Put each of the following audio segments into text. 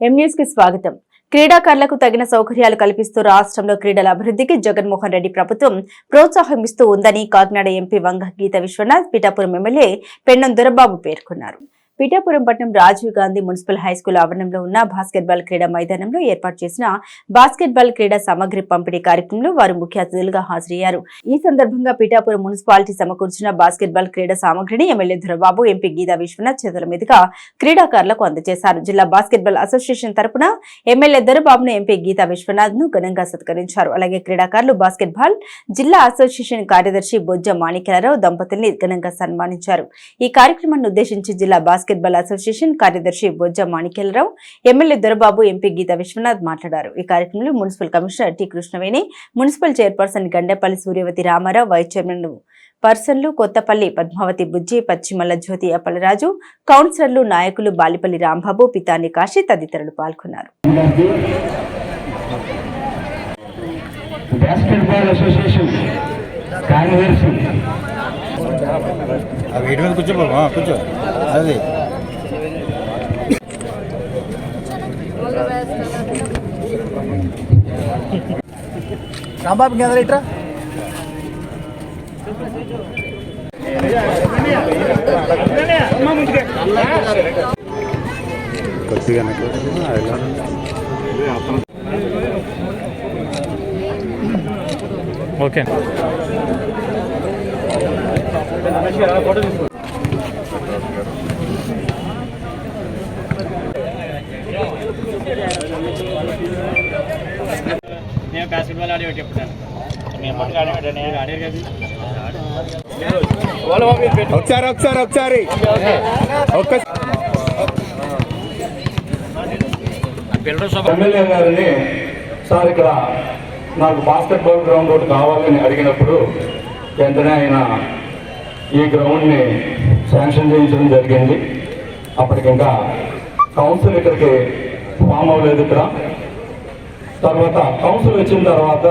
ఎం కి స్వాగతం. క్రీడాకారులకు తగిన సౌకర్యాలు కల్పిస్తూ రాష్ట్రంలో క్రీడల అభివృద్ధికి జగన్మోహన్ రెడ్డి ప్రభుత్వం ప్రోత్సాహం ఇస్తూ ఉందని కాకినాడ ఎంపీ వంగ గీత విశ్వనాథ్ పిఠాపురం ఎమ్మెల్యే పెన్నం దొరబాబు పేర్కొన్నారు. పిఠాపురం పట్టణం రాజీవ్ గాంధీ మున్సిపల్ హైస్కూల్ ఆవరణంలో ఉన్న బాస్కెట్బాల్ క్రీడా మైదానంలో ఏర్పాటు చేసిన బాస్కెట్బాల్ క్రీడా సామగ్రి పంపిణీ కార్యక్రమంలో వారు ముఖ్య అతిథులుగా హాజరయ్యారు. ఈ సందర్భంగా పిఠాపురం మున్సిపాలిటీ సమకూర్చిన బాస్కెట్బాల్ క్రీడా సామగ్రిని ఎమ్మెల్యే దొరబాబు ఎంపీ గీతా విశ్వనాథ్ చేతుల మీదుగా క్రీడాకారులకు అందజేశారు. జిల్లా బాస్కెట్బాల్ అసోసియేషన్ తరపున ఎమ్మెల్యే ధరబాబును ఎంపీ గీతా విశ్వనాథ్ను ఘనంగా సత్కరించారు. అలాగే క్రీడాకారులు బాస్కెట్బాల్ జిల్లా అసోసియేషన్ కార్యదర్శి బొజ్జ మాణిక్యారావు దంపతుల్ని ఘనంగా సన్మానించారు. ఈ కార్యక్రమాన్ని ఉద్దేశించి జిల్లా బాస్కెట్బాల్ అసోసియేషన్ కార్యదర్శి బొజ్జ మాణిక్యాలరావు ఎమ్మెల్యే దొరబాబు ఎంపీ గీతా విశ్వనాథ్ మాట్లాడారు. ఈ కార్యక్రమంలో municipal commissioner T Krishnaveni municipal chairperson Gandepalli Suryavathi Ramarao vice chairman పర్సన్లు Kothapalli Padmavathi Bujji Paschimalla Jyothi Appalaraju కౌన్సిలర్లు నాయకులు బాలిపల్లి రాంబాబు పితాని కాశీ తదితరులు పాల్గొన్నారు. కూర్చో. అది. రాంబాబు కింద లీటరా కొద్దిగా ఓకే. ఆడేవాడు ఒకసారి ఒకసారి ఒకసారి. ఎమ్మెల్యే గారిని సార్ ఇక్కడ నాకు బాస్కెట్బాల్ గ్రౌండ్ ఒకటి కావాలని అడిగినప్పుడు వెంటనే ఆయన ఈ గ్రౌండ్ని శాంక్షన్ చేయించడం జరిగింది. అప్పటికి ఇంకా కౌన్సిల్ ఇక్కడికి ఫామ్ అవ్వలేదు ఇక్కడ. తర్వాత కౌన్సిల్ వచ్చిన తర్వాత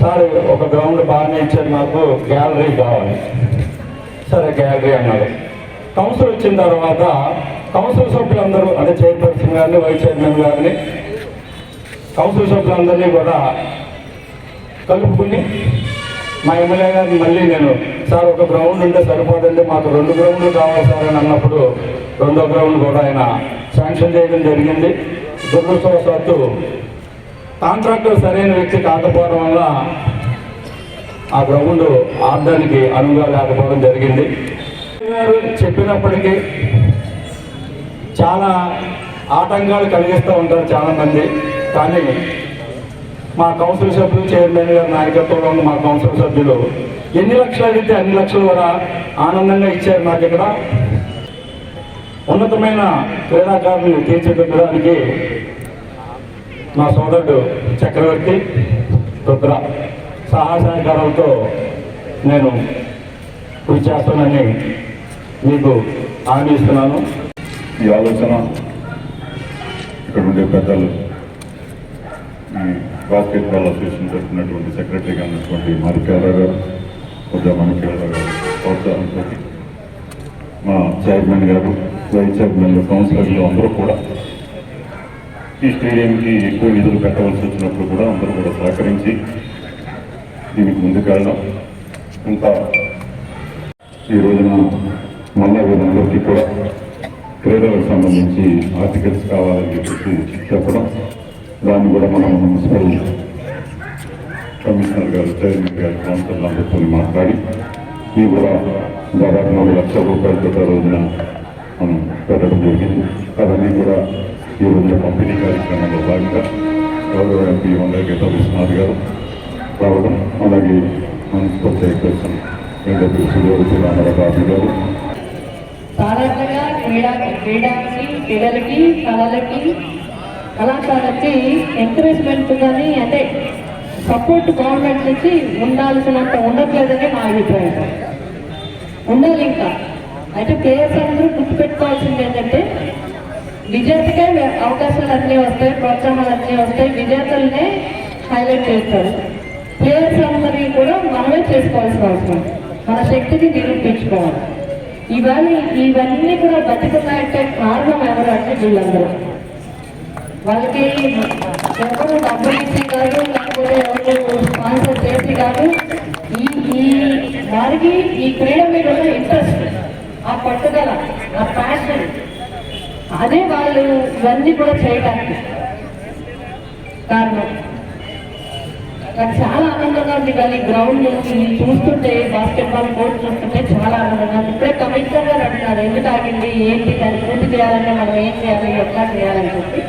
సార్ ఒక గ్రౌండ్ బాగానే ఇచ్చారు నాకు గ్యాలరీ కావాలి. సరే గ్యాలరీ అన్నారు. కౌన్సిల్ వచ్చిన తర్వాత కౌన్సిల్ సభ్యులందరూ అంటే చైర్పర్సన్ గారిని వైస్ చైర్మన్ గారిని కౌన్సిల్ సభ్యులందరినీ కూడా కలుపుకుని మా ఎమ్మెల్యే గారిని మళ్ళీ నేను సార్ ఒక గ్రౌండ్ ఉంటే సరిపోదండి మాకు రెండు గ్రౌండ్లు కావాలి సార్ అని అన్నప్పుడు రెండో గ్రౌండ్ కూడా ఆయన శాంక్షన్ చేయడం జరిగింది. దురదృష్టవశాత్తు కాంట్రాక్టర్ సరైన వ్యక్తి కాకపోవడం వల్ల ఆ గ్రౌండ్ ఆడడానికి అనువుగా లేకపోవడం జరిగింది. గారు చెప్పినప్పటికీ చాలా ఆటంకాలు కలిగిస్తూ ఉంటారు చాలా మంది కానీ మా కౌన్సిల్ సభ్యులు చైర్మన్ గారి నాయకత్వంలో ఉన్న మా కౌన్సిల్ సభ్యులు ఎన్ని లక్షలు అడిగితే అన్ని లక్షలు కూడా ఆనందంగా ఇచ్చారు నాకు ఇక్కడ. ఉన్నతమైన క్రీడాకారులు తీర్చిదిద్దడానికి మా సోదరుడు చక్రవర్తి రుద్ర సహాయ సహకారాలతో నేను కృషి చేస్తానని మీకు హామీ ఇస్తున్నాను. ఈ ఆలోచన ఇక్కడ ఉండే పెద్దలు ఈ బాస్కెట్బాల్ అసోసియేషన్ తరఫునటువంటి సెక్రటరీగా ఉన్నటువంటి మారికేలరావు గారు ఉద్యమ మాణిక్యాలరావు గారు ప్రోత్సాహంతో మా చైర్మన్ గారు వైస్ చైర్మన్లు కౌన్సిలర్లు అందరూ కూడా ఈ స్టేడియంకి ఎక్కువ నిధులు పెట్టవలసి వచ్చినప్పుడు కూడా అందరూ కూడా సహకరించి దీనికి ముందుకెళ్ళడం ఇంకా ఈ రోజున మళ్ళా వీళ్ళందరికీ కూడా క్రీడలకు సంబంధించి ఆర్టికల్స్ కావాలని చెప్పేసి చెప్పడం దాన్ని కూడా మనం మున్సిపల్ కమిషనర్ గారు చైర్మన్ గారు కౌన్సిల్ అందరితో మాట్లాడి ఇవి కూడా దాదాపు మూడు లక్షల రూపాయలతో ఆ రోజున మనం పెట్టడం జరిగింది. అవన్నీ కూడా ఈ రోజున పంపిణీ కార్యక్రమంలో భాగంగా గౌరవ ఎంపీ వందల గీత విశ్వనాథ్ గారు. రావడం అలాగే మున్సిపల్ చైర్పర్సన్ ఎండపీ సుజోతి రామారావు గారు. సాధారణంగా క్రీడా క్రీడకి పిల్లలకి కళలకి కళాకారులకి ఎంకరేజ్మెంట్ కానీ అంటే సపోర్ట్ గవర్నమెంట్ నుంచి ఉండాల్సినంత ఉండట్లేదని నా అభిప్రాయం. ఉండాలి ఇంకా. అయితే ప్లేయర్స్ అందరూ గుర్తుపెట్టుకోవాల్సింది ఏంటంటే విజేతకే అవకాశాలు అన్నీ వస్తాయి ప్రోత్సాహాలు అన్నీ వస్తాయి. విద్యార్థులనే హైలైట్ చేస్తారు. ప్లేయర్స్ అందరినీ కూడా మనమే చేసుకోవాల్సిన అవసరం. మన శక్తిని నిరూపించుకోవాలి. ఇవన్నీ ఇవన్నీ కూడా బతికున్నాయంటే కారణం ఎవరు అంటే వీళ్ళందరూ. వాళ్ళకి ఎవరు డబ్బులు ఇచ్చి కాదు లేకపోతే ఎవరు స్పాన్సర్ చేసి కాదు ఈ ఈ వారికి ఈ క్రీడ మీద ఉన్న ఇంట్రెస్ట్ ఆ పట్టుదల ఆ ప్యాషన్ అదే వాళ్ళు ఇవన్నీ కూడా చేయటానికి కారణం. నాకు చాలా ఆనందంగా ఉంది కానీ గ్రౌండ్ చూస్తుంటే బాస్కెట్బాల్ కోర్ట్ చూస్తుంటే చాలా ఆనందంగా ఇప్పుడే కమిషనర్ గారు అంటున్నారు ఎందుకు ఆగింది? ఏంటి దాన్ని పూర్తి చేయాలంటే మనం ఏం చేయాలి? ఎట్లా చేయాలని చెప్పి.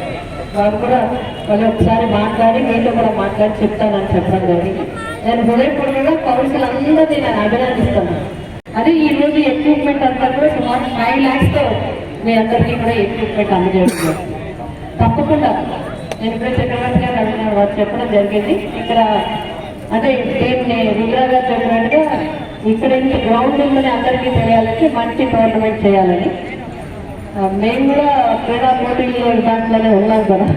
వాళ్ళు కూడా వాళ్ళు ఒకసారి మాట్లాడి మీతో కూడా మాట్లాడి చెప్తానని చెప్పడం జరిగింది. నేను హృదయపూర్వకంగా కౌన్సిల్ అందరినీ నేను అభినందిస్తాను అదే ఈ రోజు ఎక్విప్మెంట్ అంతా కూడా సుమారు ఫైవ్ ల్యాక్స్తో మీ అందరికీ కూడా ఎక్విప్మెంట్ అందజేస్తున్నారు తప్పకుండా నేను ఇప్పుడే చక్రవర్తి గారు అడిగిన వారు చెప్పడం జరిగింది. ఇక్కడ అంటే దీన్ని విగ్రహ గారు చెప్పినట్టుగా ఇక్కడ ఇంత గ్రౌండ్ అందరికీ చేయాలని మంచి టోర్నమెంట్ చేయాలని. మేము కూడా క్రీడా పోటీలు దాంట్లోనే ఉన్నాం కదా.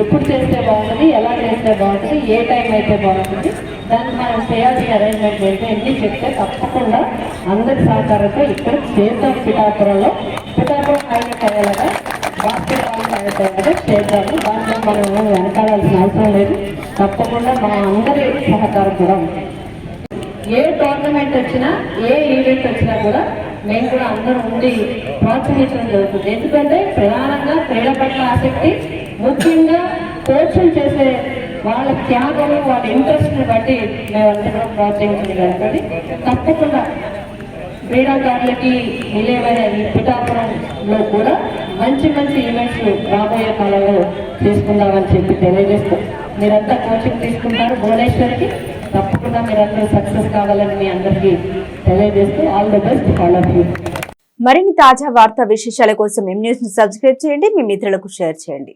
ఎప్పుడు చేస్తే బాగుంటుంది ఎలా చేస్తే బాగుంటుంది ఏ టైం అయితే బాగుంటుంది దాన్ని మనం చేయాల్సిన అరేంజ్మెంట్ ఏంటో ఎన్ని చెప్తే తప్పకుండా అందరి సహకారంతో ఇక్కడ చేద్దాం పిఠాపురంలో. పిఠాపురం హైలైట్ అయ్యేలాగా బాస్కెట్బాల్ హైలైట్ అయ్యేలాగా చేద్దాము దాంట్లో మనం వెనకాడాల్సిన అవసరం లేదు తప్పకుండా మా అందరి సహకారం కూడా ఏ టోర్నమెంట్ వచ్చినా ఏ ఈవెంట్ వచ్చినా కూడా మేము కూడా అందరం ఉండి ప్రోత్సహించడం జరుగుతుంది ఎందుకంటే ప్రధానంగా క్రీడ పట్ల ఆసక్తి ముఖ్యంగా కోచింగ్ చేసే వాళ్ళ త్యాగం వాళ్ళ ఇంట్రెస్ట్ని బట్టి మేము కూడా ప్రోత్సహించడం జరుగుతుంది తప్పకుండా క్రీడాకారులకి నిలయమైన ఈ పిఠాపురంలో కూడా మంచి మంచి ఈవెంట్స్ రాబోయే కాలంలో తీసుకుందామని చెప్పి తెలియజేస్తూ మీరంతా కోచింగ్ తీసుకుంటారు. భువనేశ్వర్కి తప్పకుండా మీరందరూ సక్సెస్ కావాలని మీ అందరికీ తెలియజేస్తూ all the best all of you మరిన్ని తాజా వార్తా విశేషాల కోసం ఎం న్యూస్ని సబ్స్క్రైబ్ చేయండి. మీ మిత్రులకు షేర్ చేయండి.